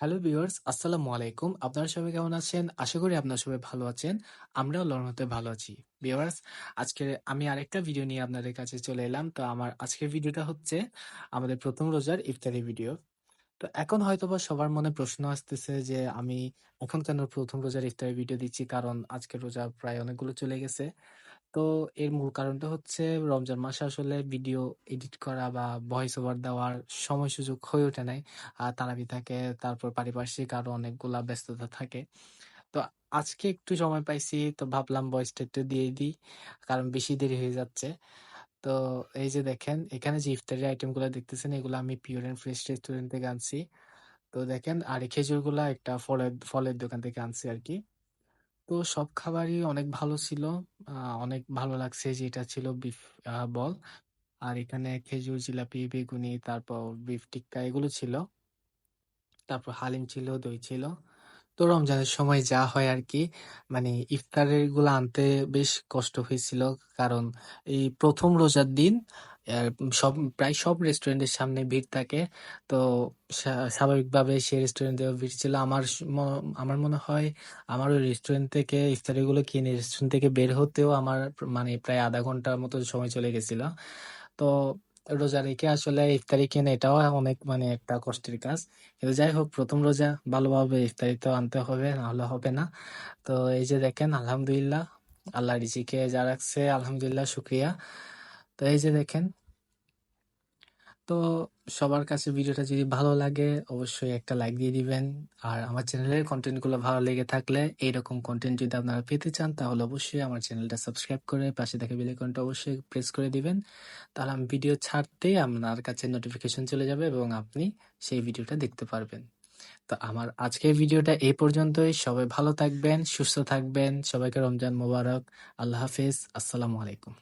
Hello viewers, আসসালামু আলাইকুম। আপনারা সবাই কেমন আছেন? আশা করি আপনারা সবাই ভালো আছেন। আমরাও রহমতে ভালো আছি। ভিউয়ার্স, আজকে আমি আরেকটা ভিডিও নিয়ে আপনাদের কাছে চলে এলাম। তো আমার আজকের ভিডিওটা হচ্ছে আমাদের প্রথম রোজার ইফতারি ভিডিও। তো এখন হয়তোবা সবার মনে প্রশ্ন আসতেছে যে আমি এখন কেন প্রথম রোজার ইফতারি ভিডিও দিচ্ছি? কারণ আজকের রোজা প্রায় অনেকগুলো চলে গেছে। তো এর মূল কারণটা হচ্ছে রমজান মাসে আসলে ভিডিও এডিট করা বা ভয়েস ওভার দেওয়ার সময় সুযোগ হয়ে ওঠে নাই। আর তারাবি থাকে, তারপর পারিপার্শ্বিক আরও অনেকগুলা ব্যস্ততা থাকে। তো আজকে একটু সময় পাইছি, তো ভাবলাম ভয়েসটা একটু দিয়ে দিই, কারণ বেশি দেরি হয়ে যাচ্ছে। তো এই যে দেখেন, এখানে যে ইফতারি আইটেমগুলো দেখতেছেন, এগুলো আমি পিওর এন্ড ফ্রেশ রেস্টুরেন্ট থেকে আনছি। তো দেখেন, আর খেজুরগুলা একটা ফলের ফলের দোকান থেকে আনছি আর কি। তো সব খাবারই অনেক ভালো ছিল। অনেক ভালো লাগছে যে এটা ছিল বিফ বল। আর এখানে খেজুর, জিলাপি, বেগুনি, তারপর বিফ টিক্কা এগুলো ছিল। তারপর হালিম ছিল, দই ছিল। তো রমজানের সময় যা হয় আর কি মানে ইফতারেরগুলো আনতে বেশ কষ্ট হয়েছিল। কারণ এই প্রথম রোজার দিন সব, প্রায় সব রেস্টুরেন্টের সামনে ভিড় থাকে। তো স্বা- স্বাভাবিকভাবে সেই রেস্টুরেন্টেও ভিড় ছিল। আমার ম- আমার মনে হয় আমার ওই রেস্টুরেন্ট থেকে ইফতারি গুলো কিনে রেস্টুরেন্ট থেকে বের হতেও আমার মানে প্রায় আধা ঘণ্টার মতো সময় চলে গেছিল। তো রোজা রেখে আসলে ইফতারি কেনা এটাও অনেক মানে একটা কষ্টের কাজ। কিন্তু যাই হোক, প্রথম রোজা ভালোভাবে ইফতারি তো আনতে হবে নাহলে হবে না। তো এই যে দেখেন, আলহামদুলিল্লাহ, আল্লাহ রিজিকে যা রাখছে, আলহামদুলিল্লাহ, শুক্রিয়া। তো এই যে দেখেন তো সবার কাছে ভিডিওটা যদি ভালো লাগে, অবশ্যই একটা লাইক দিয়ে দিবেন। আর আমার চ্যানেলের কন্টেন্টগুলো ভালো লেগে থাকলে এইরকম কন্টেন্ট যদি আপনারা পেতে চান, তাহলে অবশ্যই আমার চ্যানেলটা সাবস্ক্রাইব করে পাশে থাকা বেল আইকনটা অবশ্যই প্রেস করে দিবেন। তাহলে আমি ভিডিও ছাড়তেই আপনার কাছে নোটিফিকেশন চলে যাবে এবং আপনি সেই ভিডিওটা দেখতে পারবেন। তো আমার আজকের ভিডিওটা এই পর্যন্তই। সবাই ভালো থাকবেন, সুস্থ থাকবেন। সবাইকে রমজান মোবারক। আল্লাহ হাফেজ। আসসালামু আলাইকুম।